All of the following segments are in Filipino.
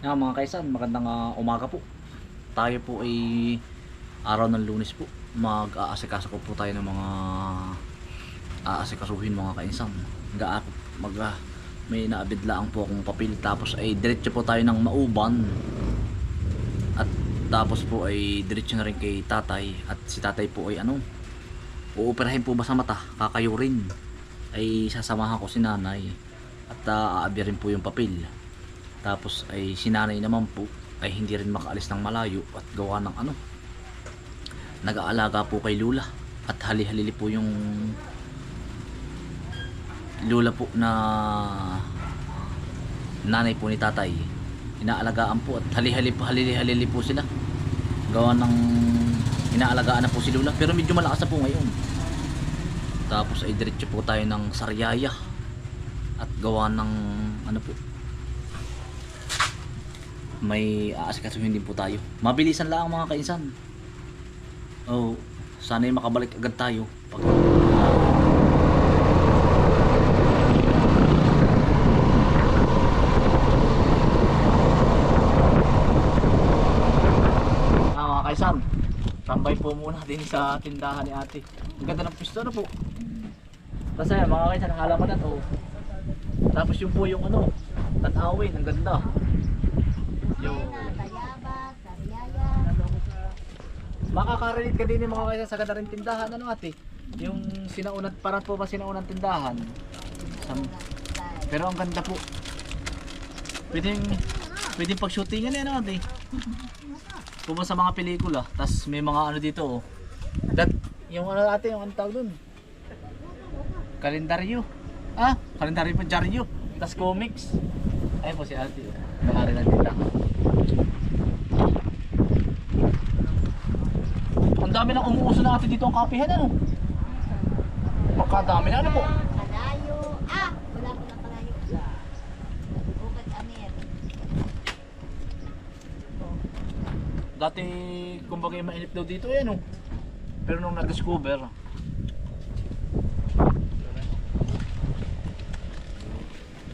Yan mga kaisan, magandang ah, umaga po. Tayo po ay araw ng lunes po. Mag-aasikaso po tayo ng mga aasikasuhin mga kaisan. Mag, mag ah, may naabidlaan po akong papel tapos ay diretso po tayo ng mauban. At tapos po ay diretso na rin kay tatay at si tatay po ay ano uuperahin po ba sa mata kakayurin ay sasamahan ko si nanay at uh, aabi rin po yung papel tapos ay si nanay naman po ay hindi rin makaalis ng malayo at gawa ng ano nag-aalaga po kay Lula. At hali-halili po yung Lula po na nanay po ni tatay. Inaalagaan po at hali-hali po halili-halili po sila. Gawa ng inaalagaan na po si Lula. Pero medyo malakas na po ngayon. Tapos ay diretso po tayo ng Sariaya. At gawa ng ano po may aasikasuhin din po tayo mabilisan lang mga kainsan oh sana ay makabalik agad tayo pag Ah, kaisan, tambay po muna din sa tindahan ni ate. Ang ganda ng pisto na po. Tapos ayan, mga kaisan, ang halamanan, oh. Tapos yung po yung ano, tanawin, ang ganda. Yung, Tayaba, Sariaya. Makaka-relate ka din yung mga kaisan sa ganda rin tindahan, ano ate? Yung sinaunat, parang po ba sinaunang tindahan? Sam- pero ang ganda po. Pwedeng, pwedeng pag-shootingan yan, ano ate? Pumunta sa mga pelikula, tas may mga ano dito, oh. Dat, yung ano ate, yung ano tawag dun? Kalendaryo. Ah, kalendaryo pa, dyaryo. Tas comics. Ayun po si ate. Nakari na dito. Ang dami nang umuuso na ate dito ang kapihan, ano? Pagkadami na, ano po? Kalayo. Ah! Wala ko na kalayo. Ugat Amir. Dati, kumbaga yung mainit daw dito, eh, no? Pero nung na-discover,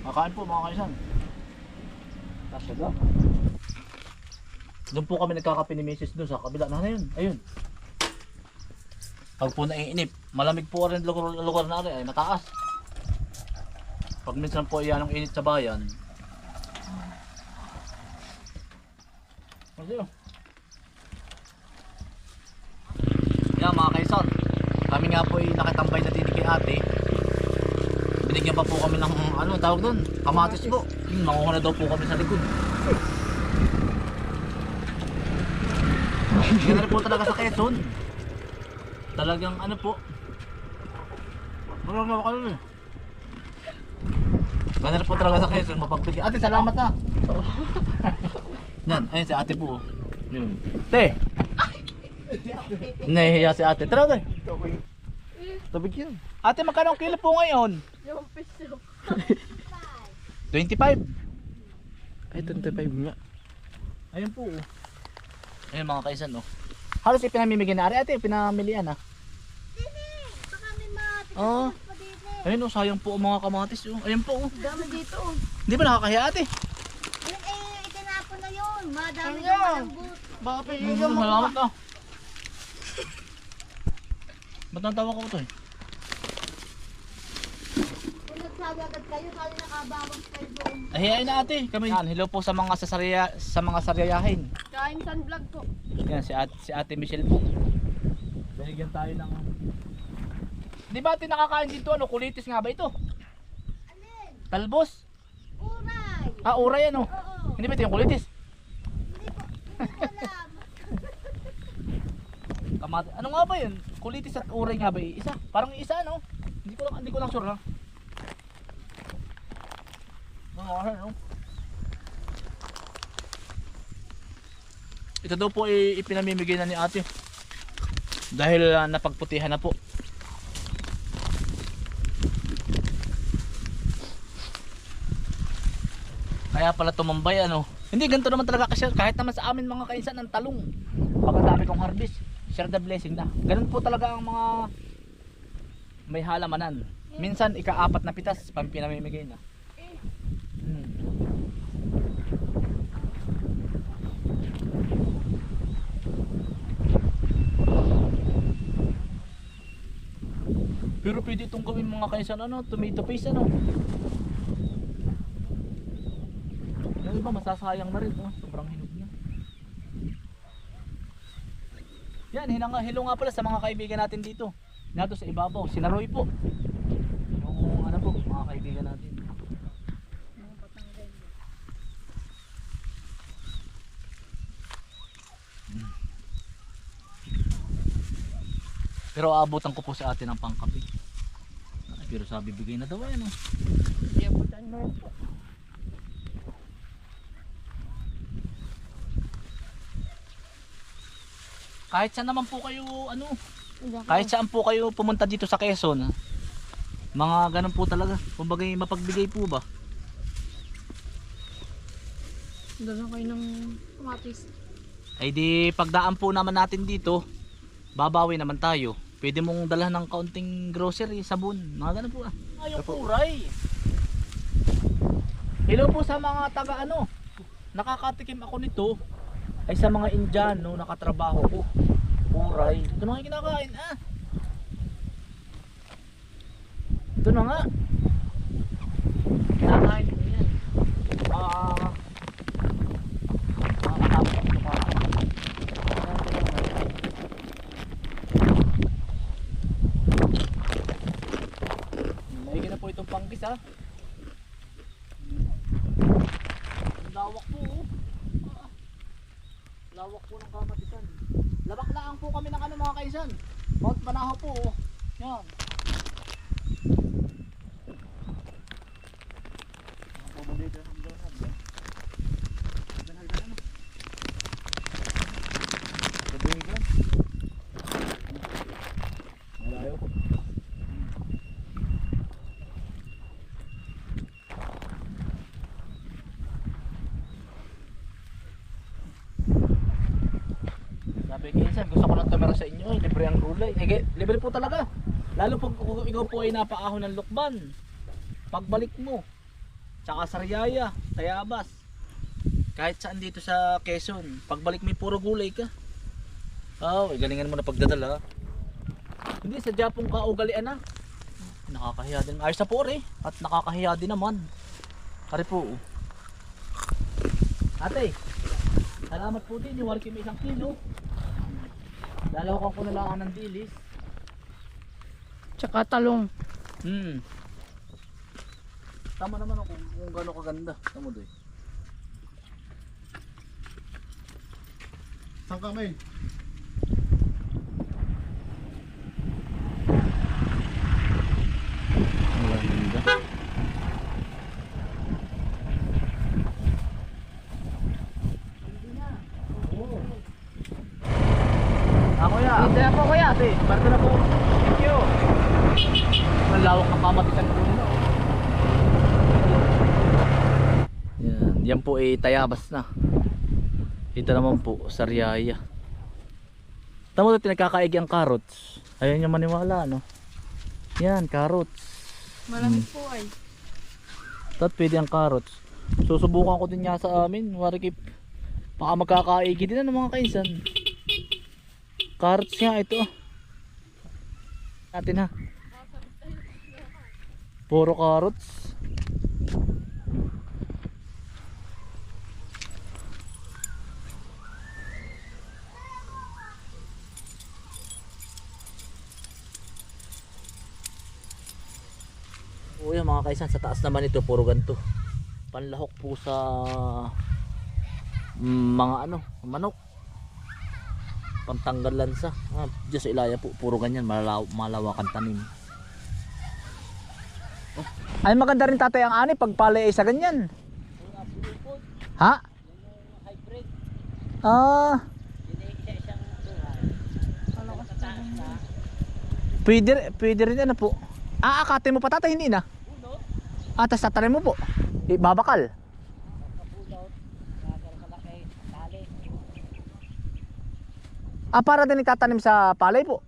Makain po mga kaisan. Tapos na. Doon po kami nagkakape ni Mrs. doon sa kabila na yun. Ayun. Pag po naiinip, malamig po rin lugar, lugar na rin, ay mataas. Pag minsan po iyan ang init sa bayan. Ano yun? Yan mga kaisan, kami nga po ay nakatambay na dito kay ate. Binigyan pa po kami ng ano tawag doon, kamatis po. Hmm, manguha na daw po kami sa likod. Ganun po talaga sa Quezon. Talagang ano po. Wala na kayo eh. Ganun po talaga sa Quezon, mapagbigyan. Ate, salamat ha. Yan, ayun si ate po. oh. Yun. Te! Nahihiya si ate. Tara tayo. Tabig yan. Ate, magkano ang kilo po ngayon? Yung piso. 25. Ay, 25 nga. Ayun po. oh. Ayun mga kaisan oh. Halos ipinamimigay na ari ate, pinamilian ah. Baka may mati. Oo. pa dito. Ayun oh, sayang po ang mga kamatis oh. Ayun po oh. Dami dito. oh. Hindi ba nakakahiya ate? Yun eh, itinapon na yun. Madami Ano? yung malambot. Baka Mm, Salamat ah. Ba't natawa ko to eh? Kung nagsabi agad kayo, kali nakabawang kayo doon. Ahiyain na ate. Kami. Yan, hello po sa mga sasarya, sa mga saryayahin. Kain san vlog po. Yan si ate, si ate Michelle po. Binigyan tayo ng Di ba ate nakakain dito ano? Kulitis nga ba ito? Alin? Talbos? Uray. Ah, uray ano? Oo. Hindi ba ito yung kulitis? Hindi ko, hindi ko alam. Ano nga ba yun? Kulitis at uray nga ba? Isa? Parang isa no? Hindi ko lang hindi ko lang sure ha. Ano nga no? Ito daw po ay ipinamimigay na ni ate. Dahil ah, napagputihan na po. Kaya pala tumambay ano. Hindi ganito naman talaga kasi kahit naman sa amin mga kainsan ng talong. Pagkadami kong harvest, share the blessing na. Ganun po talaga ang mga may halamanan. Minsan ikaapat na pitas pang pinamimigay na. Hmm. Pero pwede itong gawin mga kaisan ano, tomato paste ano. Yung iba masasayang na rin, oh. sobrang hinog na. Yan, hinanga, hello nga pala sa mga kaibigan natin dito. Nato sa ibabaw, sinaroy po. Yung ano po, mga kaibigan natin. Pero aabutan ko po sa atin ang pangkapi. Pero sabi bigay na daw yan. Hindi abutan mo po. Kahit saan naman po kayo ano, kahit saan po kayo pumunta dito sa Quezon. Mga ganun po talaga. Kumbaga mapagbigay po ba? Doon kayo ng kamatis. Ay di pagdaan po naman natin dito, babawi naman tayo. Pwede mong dalhan ng kaunting grocery, sabon, mga ganun po ah. Ayong kuray. Hello po sa mga taga ano. Nakakatikim ako nito ay sa mga Indiano nakatrabaho ko. Kuray. Ito na nga kinakain ah. Ito na nga. Kinakain ko yan. Ah ako sa Maigi na po itong panggis ha. Lawak po oh. Lawak po ng kamatisan. Labaklaan po kami ng ano mga kaisan. Mount Banahaw po oh. Yan. Malayo po. Sabi ko gusto ko lang tumira sa inyo, eh, libre ang gulay. Eh, libre po talaga. Lalo pag kung ikaw po ay napaahon ng lukban. Pagbalik mo, tsaka Sariaya, Tayabas, kahit saan dito sa Quezon, pagbalik mo puro gulay ka. Oh, galingan mo na pagdadala. Hindi, sa Japong ka ugalian na. Nakakahiya din. Ayos na po rin. At nakakahiya din naman. Kari po. Ate, salamat po din. Yung wari may isang kilo. Lalawakan ko na lang ng dilis. Tsaka talong. Hmm. Tama naman ako kung, kung gano'n kaganda. Tama doy. Saan ka may? Ang ganda. Ako ya. Dito na po kuya. Ate, parto na po. Thank you. Ang lawak ng pamatisan po nila. Yan, po ay tayabas na. Ito naman po, sariaya. Tama ito, nagkakaigi ang carrots. Ayaw niya maniwala, no? Yan, carrots. Malamig po ay. Tat pwede ang carrots. Susubukan ko din niya sa amin. Wari kip. Baka magkakaigi din ng mga kaisan. Carrots nga ito. Natin ha. Puro carrots. O yan mga kaisan, sa taas naman ito, puro ganito. Panlahok po sa mm, mga ano, manok. Pantanggal lansa. Ah, Diyos sa ilaya po, puro ganyan, malalaw, malawakan tanim. Oh. Ay maganda rin tatay ang ani pag pala ay sa ganyan. Ha? Ah. Pwede, pwede rin ano po. Ah, akatin mo pa tatay, hindi na? Ah, tas tatanim mo po. Ibabakal. Ah, para din itatanim sa palay po.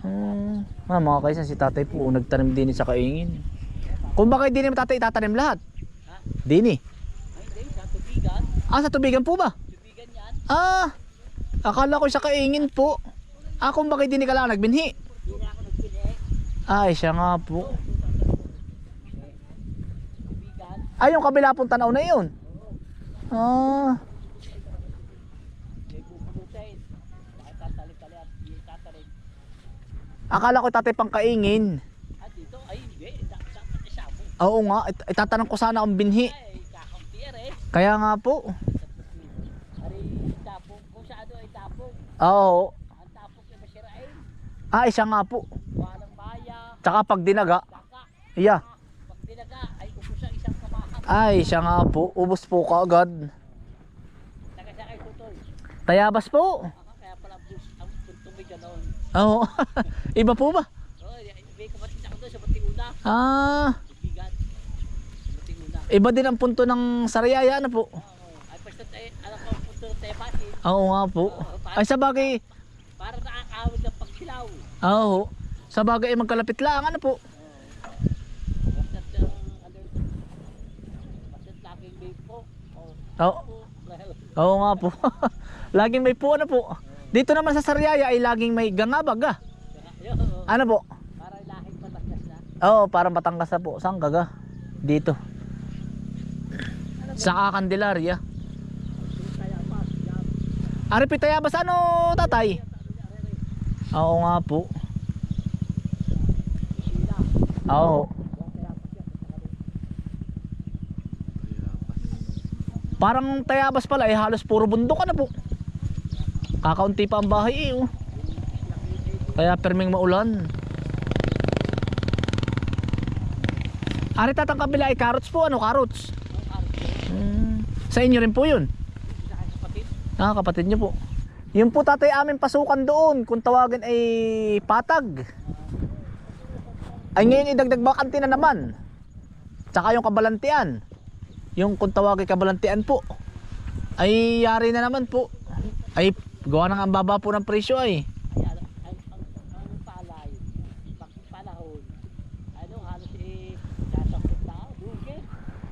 Hmm. Ah, mga kaisan si tatay po, nagtanim din sa kaingin. Kung bakit din mo tatay itatanim lahat? Dini. Ah, sa tubigan po ba? Ah, akala ko sa kaingin po. Ah, kung bakit din ka lang nagbinhi? Ay, siya nga po. Ay, yung kabila pong tanaw na yun. Ah. Akala ko tatay pang kaingin. At dito ay hindi. Dapat isabo. Oo nga, it- itatanong ko sana ang binhi. Kaya nga po. Ari, tapong. Kung sa ay tapong. Oo. Ang tapong ay masirain. Ay, siya nga po. Walang baya. Tsaka pag dinaga. Kaka. Iya. Pag dinaga ay ubos ang isang kamahan. Ay, siya nga po. Ubus po kaagad. Tayabas po. Kaya pala bus ang tuntumi ganoon. Oo. Iba po ba? Oh, may kapatid ako doon sa Batinguna. Ah, iba din ang punto ng Sariaya na po. Oo. Ay, basta alam ko, punto ng tayo batin. Oo nga po. Ay, sa bagay. Para nakakawid ng pagsilaw. Oo. Sa bagay magkalapit lang. Ano po? Basta ang ano, basta laging may po. Oh, Oo. Well, Oo nga po. laging may po ano po. Dito naman sa Sariaya ay laging may gangabag ah. oh. Ano po? Para lahing pataklas na. Oo, parang Batangas na po. Saan gaga? Dito. Sa Candelaria. Ari pitayabas ano tatay? Oo nga po. Oo. Yung kaya pa siya. Parang tayabas pala eh halos puro bundok ano po. Kakaunti pa ang bahay eh oh. Kaya perming maulan. Ari tatang kabila ay carrots po ano carrots? Hmm. Sa inyo rin po yun. Ah, kapatid niyo po. Yun po tatay amin pasukan doon kung tawagin ay patag. Ay ngayon idagdag bakante na naman. Tsaka yung kabalantian. Yung kung tawagin kabalantian po. Ay yari na naman po. Ay gawa ng ang baba po ng presyo ay.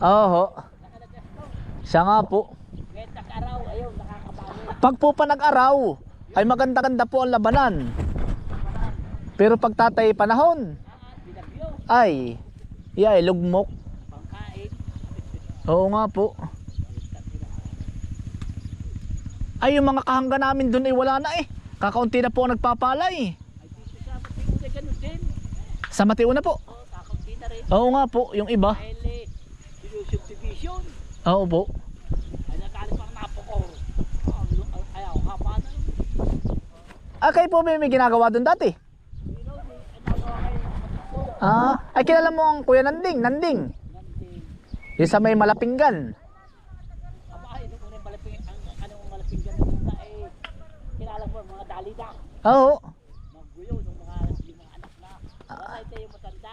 To. Siya nga po. Pag po pa nag-araw, ay maganda-ganda po ang labanan. Pero pag tatay panahon, Ah, ay, ay lugmok. Oo nga po. Ay, yung mga kahangga namin doon ay wala na eh. Kakaunti na po ang nagpapalay. Ay, dito sa Mateo na po. Oo nga po, yung iba. Eh. Oo po. Ah, kayo po may, may ginagawa doon dati. Ah, ay kilala mo ang Kuya Nanding, Nanding. Yung sa may Malapinggan. Ay, na eh. Oo. Magguyo ng mga, yung mga anak na. Ito yung matanda.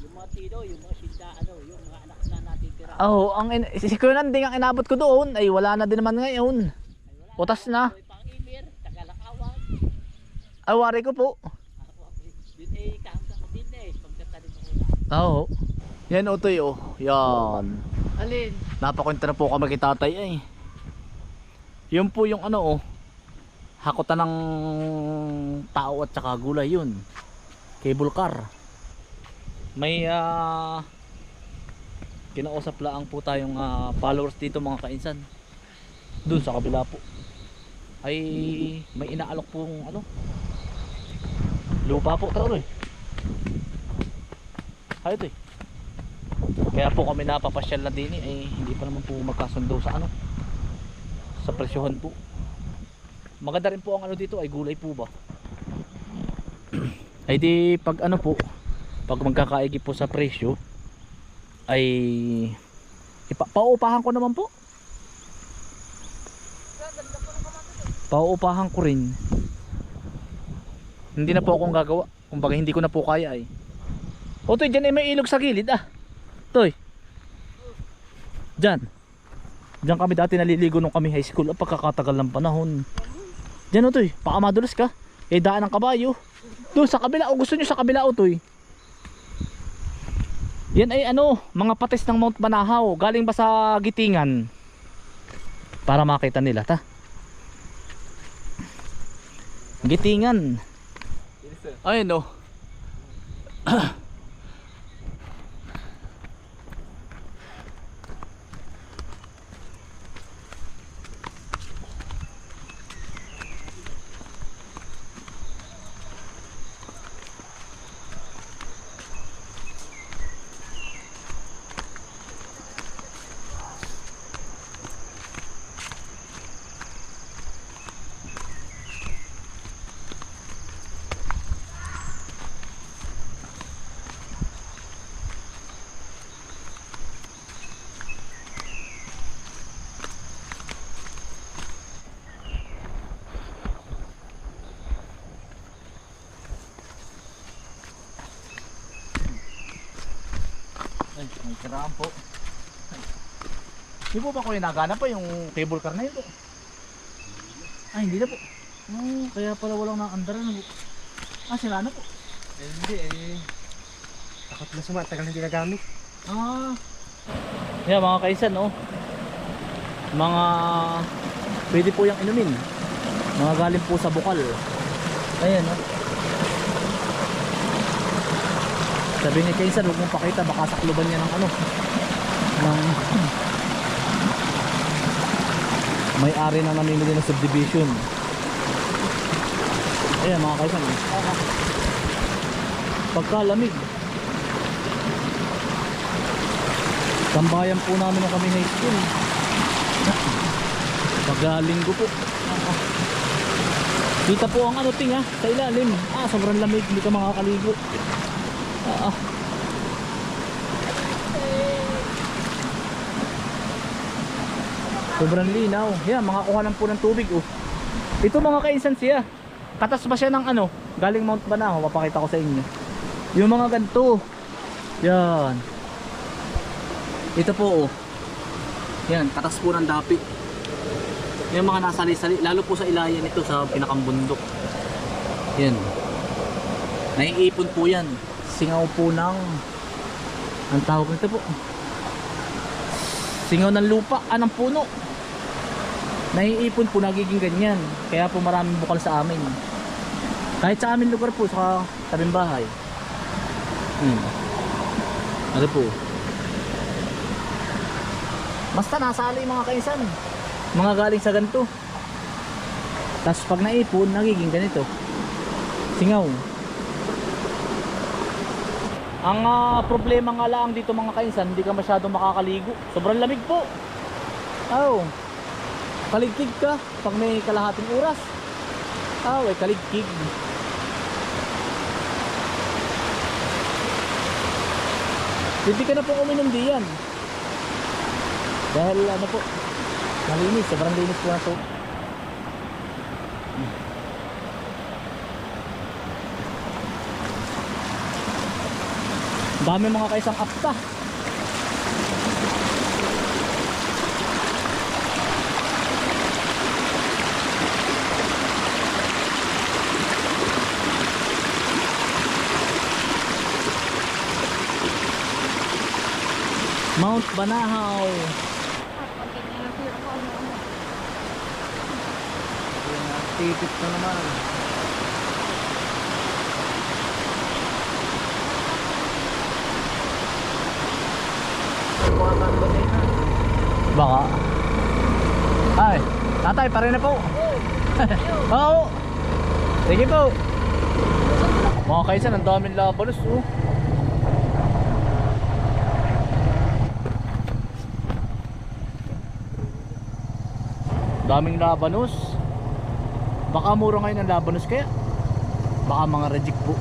Yung mga tino, yung mga sinda, ano, yung mga anak na natitira. Oo, ang si Kuya Nanding ang inabot ko doon ay wala na din naman ngayon. Ay. Utas na. Pang-imir, tagalakawan. Ay, wari ko po. Yun eh, kahangga ko din eh, pagkatanim ng una. Oo. Yan utoy oh. Yan. Alin? Napakwenta na po kami kay tatay ay. Yun po yung ano oh. Hakutan ng tao at saka gulay yun. Cable car. May ah kinausap lang po tayong ah, followers dito mga kainsan. Doon sa kabila po. Ay may inaalok pong ano. Lupa po taro eh. Hay ito eh. Kaya po kami napapasyal na din eh, hindi pa naman po magkasundo sa ano sa presyohan po. Maganda rin po ang ano dito ay gulay po ba. ay di pag ano po pag magkakaigi po sa presyo ay ipa, ko naman po. Pauupahan ko rin. Hindi na po akong gagawa. Kumbaga hindi ko na po kaya ay. O toy, dyan ay may ilog sa gilid ah. Toy. Dyan. Dyan kami dati naliligo nung kami high school. Ah, pagkakatagal ng panahon. Dyan o toy. Baka madulas ka. Eh daan ng kabayo. Doon sa kabila. O gusto nyo sa kabila o toy. Yan ay ano, mga patis ng Mount Banahaw. Galing ba sa Gitingan? Para makita nila ta. Gitingan. Ayun o. Ay, karaan po. Hindi po ba kuya nagana pa yung cable car na yun po? Ay, hindi na po. Oh, kaya pala walang nakandara na po. Ah, sila na po. Eh, hindi eh. Takot na suma, tagal hindi nagamit. Ah. Yeah, mga kaisan, oh. Mga pwede po yung inumin. Mga galing po sa bukal. Ayan, oh. Sabi ni Kaisan, huwag mong pakita, baka sakluban niya ng ano. Ng may-ari na namimili ng subdivision. Ayan, mga kaisan, oh. Pagkalamig. Tambayan po namin ng kami high school. Paggalinggo po. Kita po ang ano ting ha, sa ilalim. Ah, sobrang lamig, hindi ka makakaligo. Sobrang linaw. Yan, mga kuhanan po ng tubig oh. Ito mga kainsan siya. Katas ba siya ng ano? Galing Mount Banahaw, mapakita ko sa inyo. Yung mga ganito. Yan. Ito po oh. Yan, katas po ng dapi. Yung mga nasa sali lalo po sa ilayan ito sa pinakang bundok. Yan. Naiipon po yan. Singaw po ng ang tawag nito po. Singaw ng lupa, ah, ng puno. Naiipon po, nagiging ganyan. Kaya po maraming bukal sa amin. Kahit sa amin lugar po, sa tabing bahay. Hmm. Ano po? Basta nasali mga kaisan. Mga galing sa ganito. Tapos pag naipon, nagiging ganito. Singaw. Ang ah, problema nga lang dito mga kainsan, hindi ka masyado makakaligo. Sobrang lamig po. Oh. Kaligkig ka pag may kalahating oras. Oh, ay kaligkig. Hindi ka na po uminom diyan. Dahil ano po, malinis, sobrang linis po na to. Dami mga kaisang apta. Mount Banahaw. Tipit na naman. Baka. Ay, tatay, pare na po. Oo. Sige po. Mga kaisan, ang daming labanos oh. Daming labanos. Baka mura ngayon ang labanos kaya. Baka mga reject po.